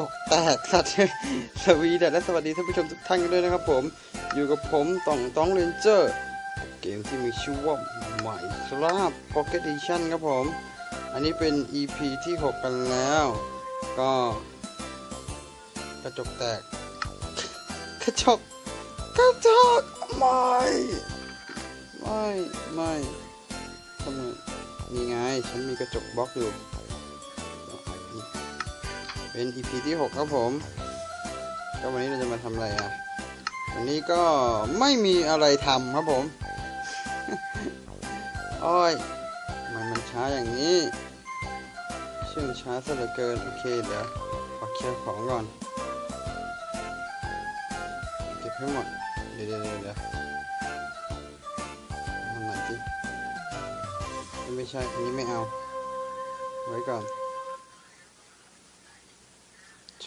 จกแตกสัตว์สวีเดและสวัสดีท่านผู้ชมทุกท่านกันด้วยนะครับผม อยู่กับผมต่องต้องเรนเจอร์ เกมที่มีชื่อว่าใหม่ครับ Pocket Edition ครับผม อันนี้เป็น EP ที่ 6 กันแล้ว ก็กระจกแตก กระจก กระจก ไม่ ไม่ ไม่ทำไมนี่ไง ฉันมีกระจกบล็อกอยู่ เป็น EP ที่ 6 ครับผม ก็วันนี้เราจะมาทำอะไรอะ วันนี้ก็ไม่มีอะไรทำครับผมอ้อยทำไมมันช้าอย่างนี้เชื่องช้าซะเหลือเกิน โอเค เดี๋ยวขอเคลียร์ของก่อน เก็บให้หมด เดี๋ยวเดี๋ยวเดี๋ยวเดี๋ยวทำไหนสิไม่ใช่ อันนี้ไม่เอา ไว้ก่อน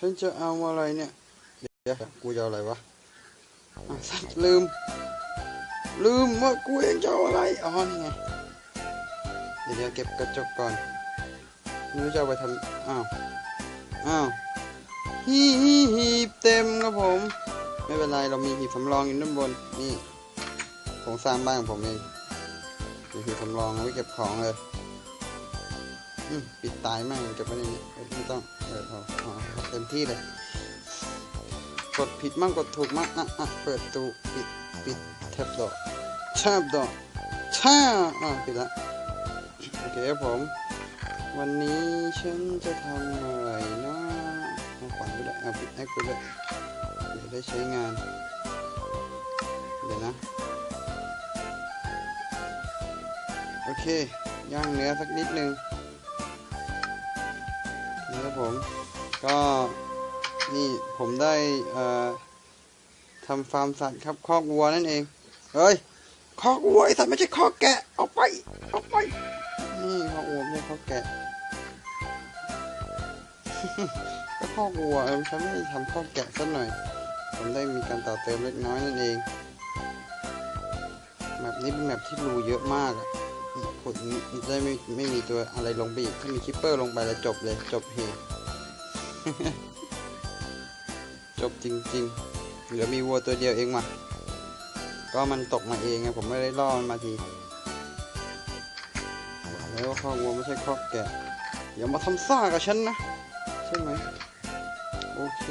ฉันจะเอาอะไรเนี่ย เดี๋ยวกูจะเอาอะไรวะอะสัตว์ลืม ลืมว่ากูเองจะเอาอะไร อ๋อ นี่ไง เดี๋ยวเดี๋ยวเก็บกระจกก่อนไม่รู้จะเอาไปทำอ้าว อ้าวฮีฮีหีบเต็มครับผม ไม่เป็นไร เรามีหีบสำรองอยู่ด้านบน นี่โครงสร้างบ้านของผมเองมีหีบสำรองเอาไว้เก็บของเลยอืม ปิดตายมากเก็บไว้ในนี้ไม่ต้องเออเอาเอาเต็มที่เลย กดผิดมั่งกดถูกมั่งอะอะเปิดตูปิดปิดแทบดอกแทบดอกแช่อะปิดละโอเคครับผม วันนี้ฉันจะทำอะไรนะเอาขวานไปเลยเอาปิดแอคไปเลยเดี๋ยวได้ใช้งาน เดี๋ยวนะ โอเคย่างเนื้อสักนิดนึง นี่ครับผมก็นี่ผมได้ทำฟาร์มสัตว์ครับคอกวัวนั่นเองเฮ้ยคอกวัวไอสัตว์ไม่ใช่คอกแกะเอาไปเอาไปนี่คอกวัวไม่ใช่คอกแกะก็คอกวัวเออฉันไม่ได้ทำคอกแกะสักหน่อย ผมได้มีการต่อเติมเล็กน้อยนั่นเองแมปนี้เป็นแมปที่รูเยอะมากอะ ขุดนี้จะได้ไม่ไม่มีตัวอะไรลงไปอีกถ้ามีคิปเปอร์ลงไปแล้วจบเลยจบเฮจบจริงๆเหลือมีวัวตัวเดียวเองมาก็มันตกมาเองไงผมไม่ได้ล่อมันมาทีแล้วข้อวัวไม่ใช่ข้อแกะอย่ามาทำซ่ากับฉันนะใช่ไหมโอเค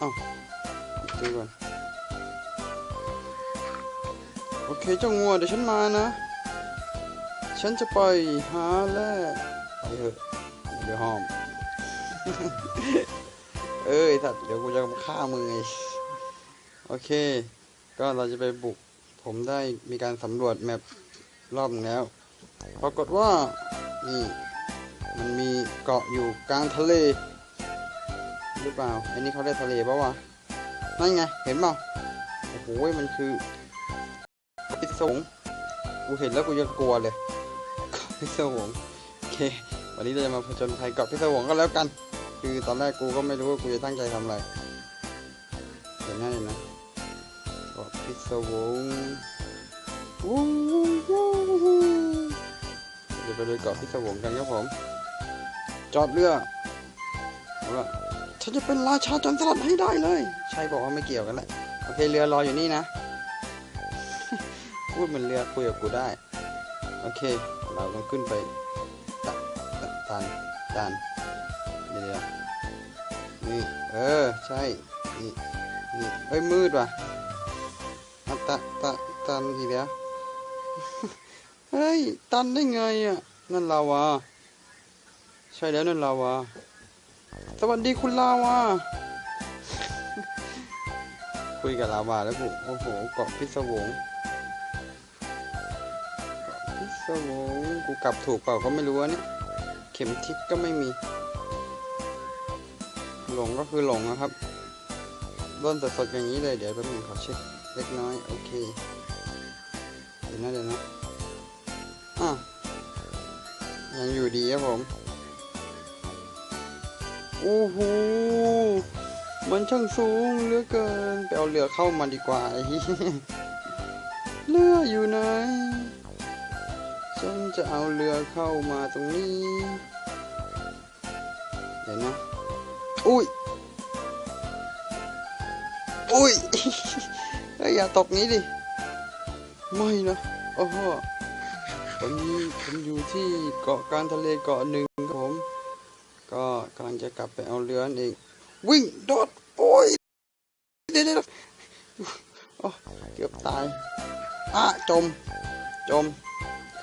อ้าปิดตัวก่อน เคเจ้างัวเดี๋ยวฉันมานะ ฉันจะไปหาแร่ไปเถอะเดี๋ยวหอม เอ้ยสัตว์เดี๋ยวกูจะฆ่ามึงไงโอเค ก็เราจะไปบุก ผมได้มีการสำรวจแมปรอบแล้ว ปรากฏว่า นี่ มันมีเกาะอยู่กลางทะเล หรือเปล่า อันนี้เขาเรียกทะเลปะวะ นั่นไง เห็นเปล่าโอ้โหมันคือ พิศวงกูเห็นแล้วกูจะกลัวเลยเกาะพิศวงโอเค วันนี้เราจะมาผจญภัยเกาะพิศวงก็แล้วกัน คือตอนแรกกูก็ไม่รู้ว่ากูจะตั้งใจทำอะไรเดี๋ยวนั่นเลยนะเกาะพิศวงวู้งวู้วู้วู้เดี๋ยวไปดูเกาะพิศวงกันครับผม จอดเรือเอาละฉันจะเป็นราชาจรสลัดให้ได้เลย ใช่บอกว่าไม่เกี่ยวกันแหละโอเคเรือรออยู่นี่นะ พูดเหมันเรือคุยกับกูได้ โอเค เราต้องขึ้นไปตะตะตันตันเดี๋ยวเดี๋ยวนี่ เออ ใช่ นี่ นี่เฮ้ย มืดว่ะอะตะตะตันอีกแล้วเฮ้ย ตันได้ไงอะ นั่นลาวา ใช่แล้วนั่นลาวา สวัสดีคุณลาวา คุยกับลาวาแล้วกู โอ้โห เกาะพิศวง พิศวงกูกลับถูกเปล่าก็ไม่รู้อะเนี่ย เข็มทิศก็ไม่มี หลงก็คือหลงนะครับร่นสดๆอย่างนี้เลย เดี๋ยวแป๊บนึงขอเช็คเล็กน้อย โอเค เดี๋ยวนะเดี๋ยวนะอะยังอยู่ดีครับผม โอ้โห มันช่างสูงเหลือเกิน ไปเอาเรือเข้ามาดีกว่าเรืออยู่ไหน ฉันจะเอาเรือเข้ามาตรงนี้ เดี๋ยวนะ อุ้ย อุ้ยเฮ้ยอย่าตกนี้ดิ ไม่นะโอ้โหตอนนี้ผมอยู่ที่เกาะกลางทะเลเกาะหนึ่งครับผม ก็กำลังจะกลับไปเอาเรือนั่นเอง วิ่งโดดโอ้ยเดี๋ยวเดี๋ยวเกือบตายอะจม จม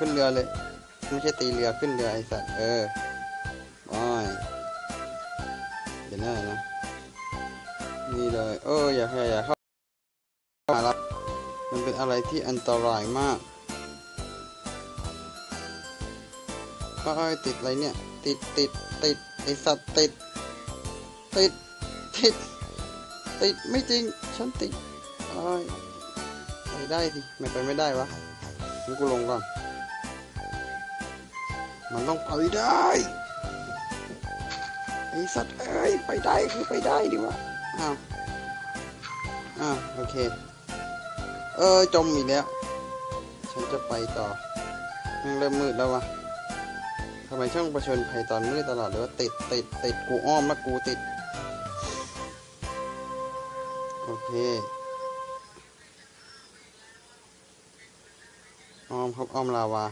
ขึ้นเรือเลย ไม่ใช่ตีเรือขึ้นเรือไอสัตว์ เออโอ้ยเดี๋ยวนะนะ นี่เลย เออ อย่าอย่าอย่าเข้ามาแล้วมันเป็นอะไรที่อันตรายมากก็ไอ้ยติดอะไรเนี่ย ติดติดติดไอสัตว์ติด ติดติดติดไม่จริง ฉันติดเอ้ยไปได้สิไม่ไปไม่ได้วะงั้นกูลงก่อน มันต้องไปได้ไอสัตว์เอ้ยไปได้คือไปได้ดิวะอ้าวอ้าวโอเค เออจมอีกแล้ว ฉันจะไปต่อมันเริ่มมืดแล้ววะทำไมช่างประชนภัยตอนมืดตลอดเลยว่าติดติดติดกูอ้อมแล้วกูติด โอเคอ้อมครับอ้อมลาวา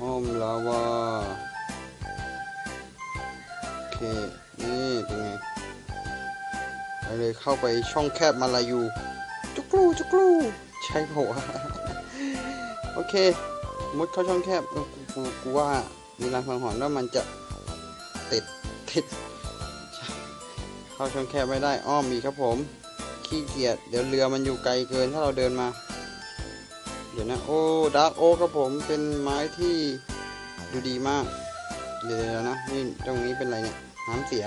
อ้อมลาวาโอเค นี่เป็นไงไปเลยเข้าไปช่องแคบมาลายู จุกรูจุกรูใช่ปะวโอเค มุดเข้าช่องแคบกูว่ามีรางสังหรณ์ว่ามันจะติดติดเข้าช่องแคบไม่ได้อ้อมอีกครับผม ขี้เกียจเดี๋ยวเรือมันอยู่ไกลเกินถ้าเราเดินมา เดี๋ยวนะ โอ้ดาร์กโอครับผมเป็นไม้ที่ดูดีมากเดี๋ยวเดี๋ยวนะนี่ตรงนี้เป็นอะไรเนี่ยน้ำเสีย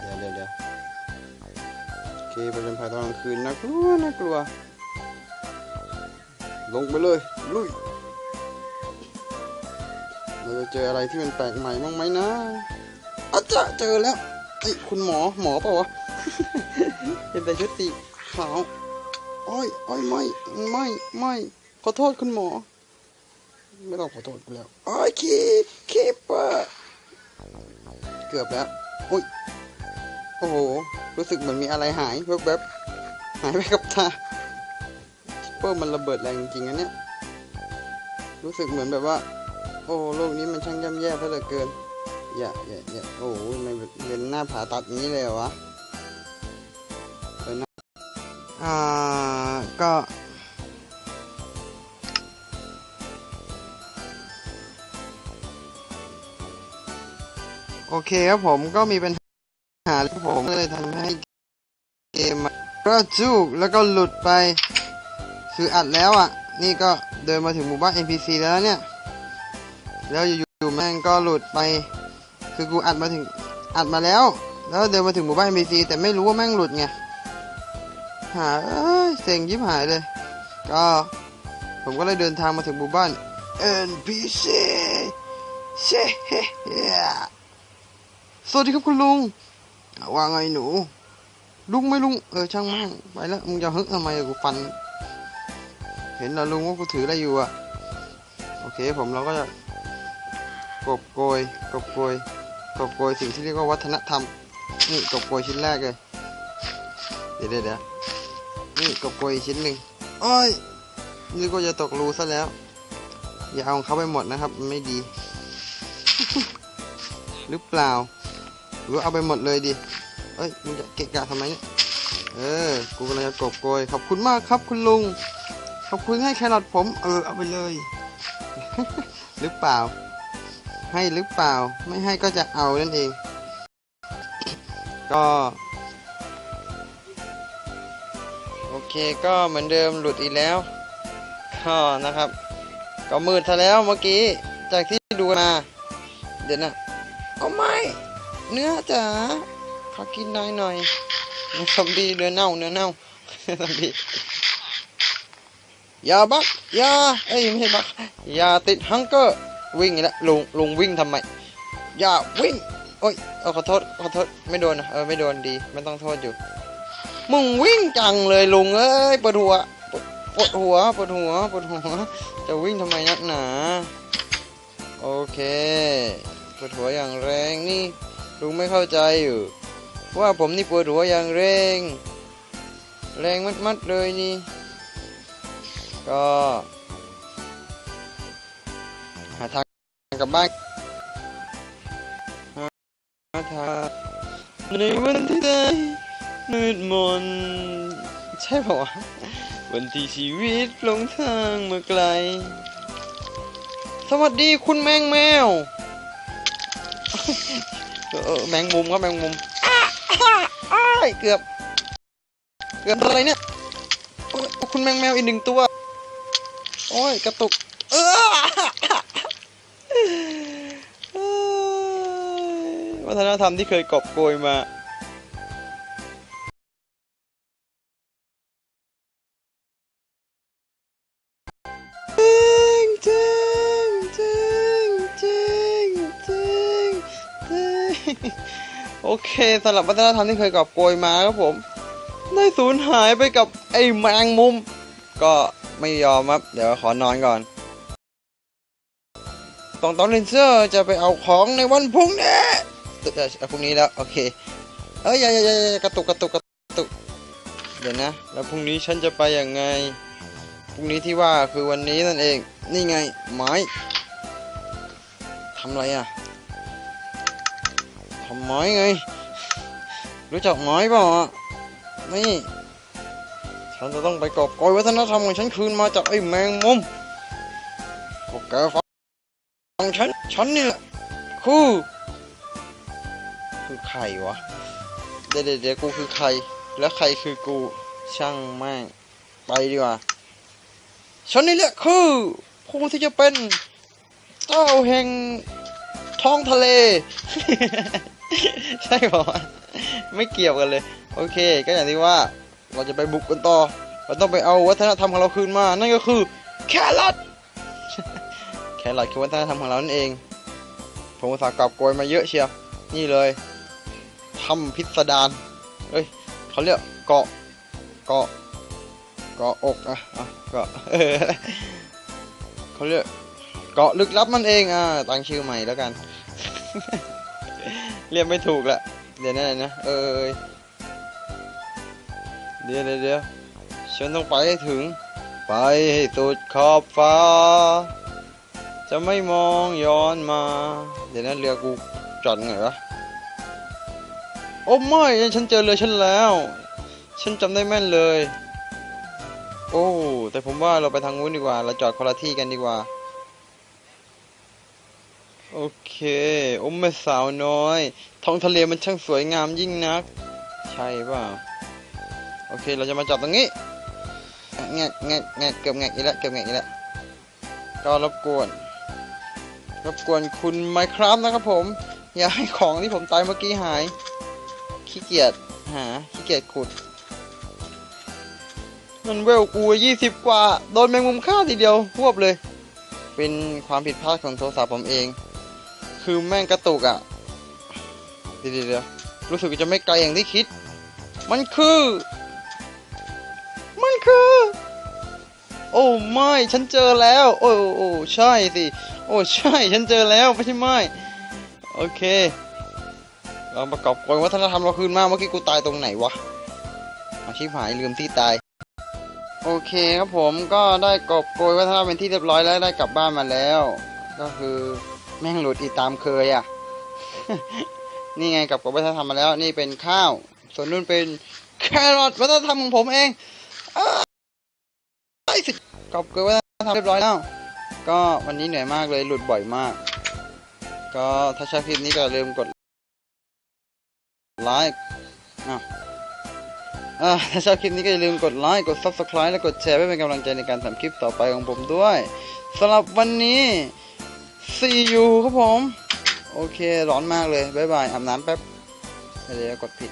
เดี๋ยวเดี๋ยวเดี๋ยวโอเคไปเป็นภัยตอนกลางคืนน่ากลัวน่ากลัว ลงไปเลย ลุยเราจะเจออะไรที่มันแปลกใหม่บ้างไหมนะอาจจะเจอแล้วไอ้คุณหมอหมอเปล่าวะเห็นแต่ชุดสีขาว อ้อยอ้อยไม่ไม่ไม่ขอโทษคุณหมอ ไม่ต้องขอโทษกูแล้วอ้อยคีคีเปอร์เกือบแล้วอุ้ยโอ้โหรู้สึกเหมือนมีอะไรหายแวบๆหายไปกับตาทิปเปอร์มันระเบิดแรงจริงๆนะเนี่ยรู้สึกเหมือนแบบว่า โอ้โลกนี้มันช่างย่ำแย่ซะเหลือเกินอย่าอย่าอย่าโอ้โหมันเป็นหน้าผ่าตัดนี้เลยเหรอวะเป็นหน้าอ่า ก็ โอเคครับผมก็มีปัญหาผมก็เลยทำให้เกมมันก็จุกแล้วก็หลุดไป คืออัดแล้วอะ นี่ก็เดินมาถึงหมู่บ้าน NPC แล้วเนี่ย แล้วอยู่ๆแม่งก็หลุดไป คือกูอัดมาถึงอัดมาแล้ว แล้วเดินมาถึงหมู่บ้าน NPC แต่ไม่รู้ว่าแม่งหลุดไง หาเอ้ยเซ็งยิบหายเลย ก็ผมก็เลยเดินทางมาถึงหมู่บ้าน NPC เช่เฮ้สวัสดีครับคุณลุง ว่าไงหนู ลุงไม่ลุง เออช่างแม่งไปแล้วมึงจะฮึกทำไมกูฟัน เห็นแล้วลุงว่ากูถืออะไรอยู่อะโอเคผมเราก็จะกบโกยกบโกยกบโกยสิ่งที่เรียกว่าวัฒนธรรม นี่กบโกยชิ้นแรกเลย เดี๋ยวเดี๋ยว นี่กบโกยชิ้นหนึ่งโอ้ยนี่ก็จะตกรูซะแล้ว อย่าเอาของเขาไปหมดนะครับ ไม่ดี หรือเปล่า หรือเอาไปหมดเลยดิเอ้ยมึงจะเกะกะทำไมเนี่ยเออ กูกำลังจะกบโกย ขอบคุณมากครับคุณลุง ขอบคุณให้แครอทผม เออ เอาไปเลย หรือเปล่า ให้หรือเปล่า ไม่ให้ก็จะเอานั่นเอง ก็ เคก็เหมือนเดิมหลุดอีกแล้วก็นะครับ ก็มืดซะแล้วเมื่อกี้จากที่ดูมา เดี๋ยวนะเอาไม่เนื้อจ๋าขอกินหน่อยหน่อยซอมบี้เนื้อเน่าเนื้อเน่าซอมบี้อย่าบักอย่าเอ้ยไม่ใช่บักอย่าติดฮังเกอร์วิ่งอีกแล้วลุงลุงวิ่งทำไมอย่าวิ่งโอ้ยเอาขอโทษขอโทษไม่โดนนะเออไม่โดนดีไม่ต้องโทษอยู่ มึงวิ่งจังเลยลุงเอ้ยปวดหัวปวดหัวปวดหัวปวดหัว จะวิ่งทำไมนักหนา โอเคปวดหัวอย่างแรงนี่ลุงไม่เข้าใจอยู่ ว่าผมนี่ปวดหัวอย่างแรง แรงมัดๆเลยนี่ ก็หาทางกลับบ้านหาทางในวันที่ได้ มืดมน ใช่ป่าวะวันที่ชีวิตหลงทางมาไกล สวัสดีคุณแมงแมว เออแมงมุมครับแมงมุมอ้าอ้ยเกือบ เกือบอะไรเนี่ยโอ้คุณแมงแมวอีกหนึ่งตัว โอ้ยกระตุก เออวัฒนธรรมที่เคยกอบโกยมา โอเคสำหรับวัฒนธรรมที่เคยกอบโกยมาครับผม ได้สูญหายไปกับไอ้แมงมุม ก็ไม่ยอมครับ เดี๋ยวขอนอนก่อนตองตอนเลนเซอร์จะไปเอาของในวันพรุ่งนี้พรุ่งนี้แล้ว โอเค เอ้ยอย่าอย่าอย่าอย่ากระตุกกระตุกกระตุก เดี๋ยวนะ แล้วพรุ่งนี้ฉันจะไปยังไง พรุ่งนี้ที่ว่าคือวันนี้นั่นเอง นี่ไงไม้ทำอะไรอะ ทำไม้ไง รู้จักไม้เปล่าอะนี่ ฉันจะต้องไปกอบโกยวัฒนธรรมของฉันคืนมาจากไอ้แมงมุมพวกแกฟังฉัน ฉันนี่แหละคือคือใครวะเดี๋ยวเดี๋ยวเดี๋ยวกูคือใคร แล้วใครคือกู ช่างแม่ง ไปดีกว่า ฉันนี่แหละคือผู้ที่จะเป็นเจ้าแห่งท้องทะเล ใช่ป่าวะไม่เกี่ยวกันเลย โอเค ก็อย่างที่ว่าเราจะไปบุกกันต่อ เราต้องไปเอาวัฒนธรรมของเราคืนมา นั่นก็คือแครอทแครอทคือวัฒนธรรมของเรานั่นเองผมอุตส่าห์กอบโกยมาเยอะเชียว นี่เลยทำพิสดารเอ้ยเขาเรียกเกาะเกาะเกาะอกอะอะเกาะเขาเรียกเกาะลึกลับมันเองอะตั้งชื่อใหม่แล้วกัน เรียกไม่ถูกละเดี๋ยวนั่นนะเอยเดี๋ยวเดี๋ยวเดี๋ยวฉันต้องไปให้ถึง ไปให้สุดขอบฟ้า จะไม่มองย้อนมา เดี๋ยวนั้นเรือกูจอดไงวะโอ้ไม่ฉันเจอเรือฉันแล้ว ฉันจำได้แม่นเลย โอ้แต่ผมว่าเราไปทางนู้นดีกว่า เราจอดคนละที่กันดีกว่า โอเคอ้แม่สาวน้อย ท้องทะเลมันช่างสวยงามยิ่งนัก ใช่เปล่าโอเค เราจะมาจอดตรงนี้แงกแงกแงกเกือบแงกอีกแล้วเกือบแงกอีกแล้วก็รบกวน รบกวนคุณไมครับนะครับผม อย่าให้ของที่ผมตายเมื่อกี้หาย ขี้เกียจหา ขี้เกียจขุด มันเวลกูยี่สิบกว่า โดนแมงมุมฆ่าทีเดียวรวบเลย เป็นความผิดพลาดของโทรศัพท์ผมเอง คือแม่งกระตุกอะเดี๋ยวเดี๋ยวรู้สึกว่าจะไม่ไกลอย่างที่คิด มันคือ มันคือ โอ้ไม่ฉันเจอแล้ว โอ้โอ้ใช่สิโอ้ใช่ฉันเจอแล้วไม่ใช่ไม่โอเค เราประกอบกลวัฒนธรรมเราคืนมาเมื่อกี้กูตายตรงไหนวะอาชีพหายลืมที่ตาย โอเคครับผมก็ได้กอบโกยวัฒนธรรมเป็นที่เรียบร้อยแล้วได้กลับบ้านมาแล้ว ก็คือ ม่งหลุดอีกตามเคยอะ นี่ไงกับโกยวัฒนธรรมมาแล้ว นี่เป็นข้าว ส่วนนู้นเป็นแครอทวัฒนธรรมของผมเองอ้าวไอ้สิกอบกยวัฒนธรรมเรียบร้อยแล้วก็วันนี้เหนื่อยมากเลยหลุดบ่อยมาก ก็ถ้าชอบคลิปนี้ก็ลืมกดไลค์อ้าวอ่าถ้าชอบคลิปนี้ก็อย่าลืมกดไลค์กด Subscribe และกดแชร์เพื่อเป็นกำลังใจในการทำคลิปต่อไปของผมด้วยสำหรับวันนี้ see you ครับผม โอเค ร้อนมากเลย บ๊ายบายอาบน้ำแป๊บเดี๋ยวกดผิด